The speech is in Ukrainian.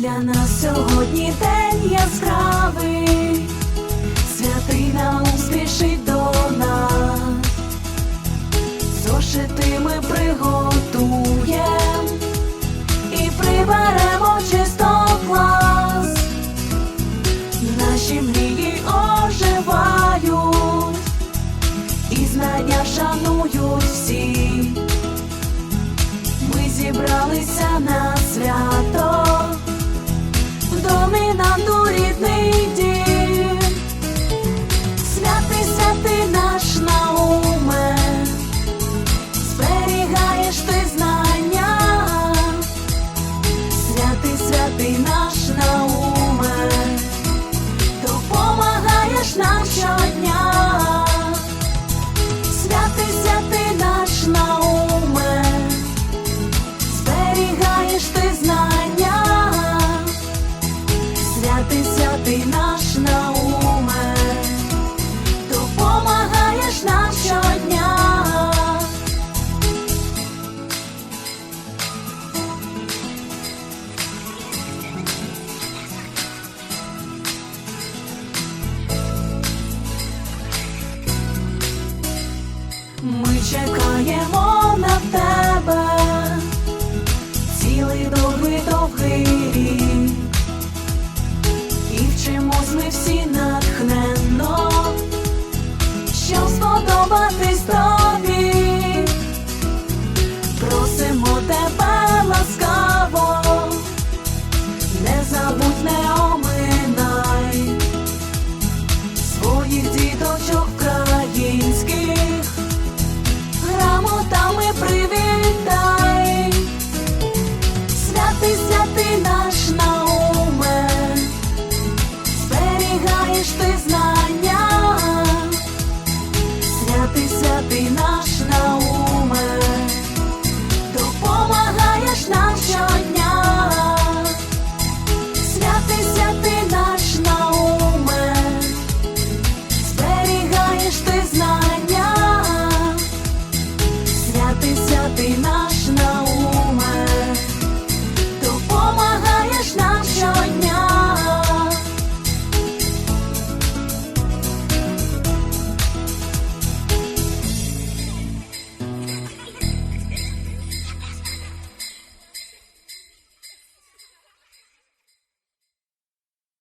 Для нас сьогодні день яскравий, Ми чекаємо на тебе, цілий довгий довгий рік, і вчимось ми всі натхненно, щоб сподобатись тобі, просимо тебе ласкаво, не забудь, не оминай своїх діточок. ти наш науме, допомагаєш нам щодня, святися ти наш науме, зберігаєш ти знання, святися ти наш науме.